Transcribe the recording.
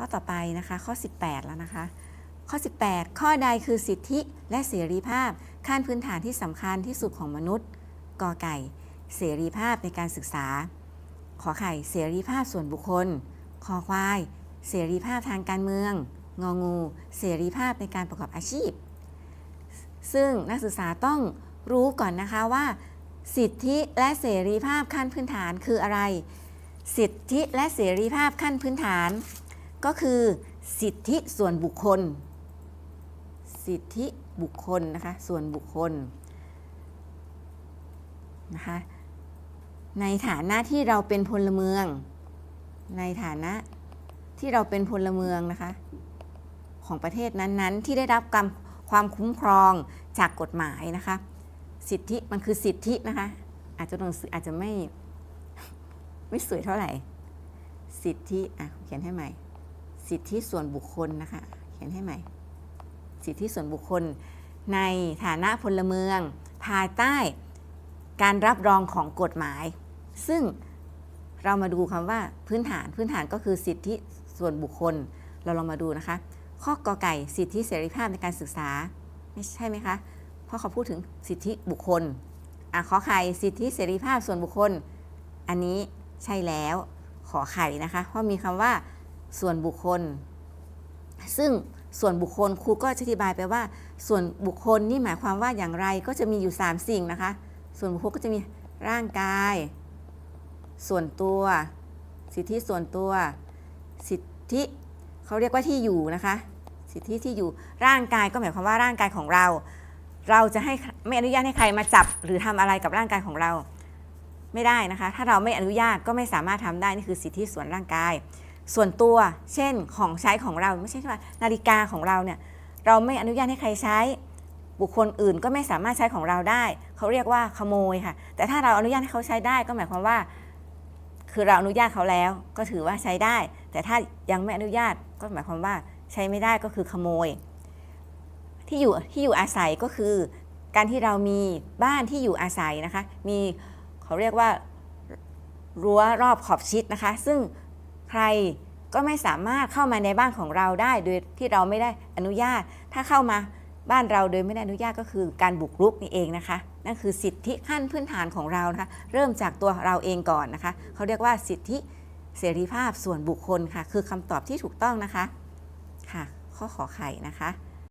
ข้อต่อไปนะคะ ข้อ 18 แล้วนะคะ ข้อ 18 ข้อใดคือสิทธิและเสรีภาพขั้นพื้นฐานที่สำคัญที่สุดของมนุษย์กอไก่ เสรีภาพในการศึกษา ขอไข่เสรีภาพส่วนบุคคลคอควาย เสรีภาพทางการเมือง งองู เสรีภาพในการประกอบอาชีพ ซึ่งนักศึกษาต้องรู้ก่อนนะคะว่า สิทธิและเสรีภาพขั้นพื้นฐานคืออะไร สิทธิและเสรีภาพขั้นพื้นฐาน ก็คือสิทธิส่วนบุคคล สิทธิบุคคลนะคะส่วนบุคคลนะคะในฐานะที่เราเป็นพลเมือง ในฐานะที่เราเป็นพลเมืองนะคะของประเทศนั้นๆ ที่ได้รับการความคุ้มครองจากกฎหมายนะคะ สิทธิมันคือสิทธินะคะ อาจจะตัวหนังสืออาจจะไม่ไม่สวยเท่าไหร่ สิทธิอะเขียนให้ใหม่ สิทธิส่วนบุคคลนะคะ เขียนให้ใหม่ สิทธิส่วนบุคคล ในฐานะพลเมือง ภายใต้การรับรองของกฎหมาย ซึ่งเรามาดูคำว่าพื้นฐานพื้นฐานก็คือสิทธิส่วนบุคคล เราลองมาดูนะคะ ข้อกอไก่สิทธิเสรีภาพในการศึกษา ไม่ใช่ไหมคะ เพราะเขาพูดถึงสิทธิบุคคลอะขอไข่สิทธิเสรีภาพส่วนบุคคล อันนี้ใช่แล้วขอไข่นะคะ เพราะมีคำว่า ส่วนบุคคล ซึ่งส่วนบุคคลครูก็จะอธิบายไปว่า ส่วนบุคคลนี่หมายความว่าอย่างไรก็จะมีอยู่ 3 สิ่งนะคะ ส่วนบุคคลก็จะมีร่างกาย ส่วนตัว สิทธิส่วนตัว สิทธิเขาเรียกว่าที่อยู่นะคะ สิทธิที่อยู่ร่างกายก็หมายความว่าร่างกายของเรา เราจะให้ไม่อนุญาตให้ใครมาจับหรือทำอะไรกับร่างกายของเรา ไม่ได้นะคะ ถ้าเราไม่อนุญาตก็ไม่สามารถทำได้นี่คือสิทธิส่วนร่างกาย ส่วนตัว เช่นของใช้ของเราไม่ใช่ว่านาฬิกาของเราเนี่ยเราไม่อนุญาตให้ใครใช้ บุคคลอื่นก็ไม่สามารถใช้ของเราได้ เขาเรียกว่าขโมยค่ะ แต่ถ้าเราอนุญาตให้เขาใช้ได้ก็หมายความว่า คือเราอนุญาตเขาแล้ว ก็ถือว่าใช้ได้ แต่ถ้ายังไม่อนุญาตก็หมายความว่าใช้ไม่ได้ก็คือขโมย ที่อยู่ที่อยู่อาศัยก็คือ การที่เรามีบ้านที่อยู่อาศัยนะคะ มีเขาเรียกว่ารั้วรอบขอบชิดนะคะ ซึ่ง ใครก็ไม่สามารถเข้ามาในบ้านของเราได้โดยที่เราไม่ได้อนุญาต ถ้าเข้ามาบ้านเราโดยไม่ได้อนุญาตก็คือการบุกรุกนี่เองนะคะ นั่นคือสิทธิขั้นพื้นฐานของเรานะคะเริ่มจากตัวเราเองก่อนนะคะ เขาเรียกว่าสิทธิเสรีภาพส่วนบุคคลค่ะ คือคำตอบที่ถูกต้องนะคะค่ะข้อขอไข่นะคะ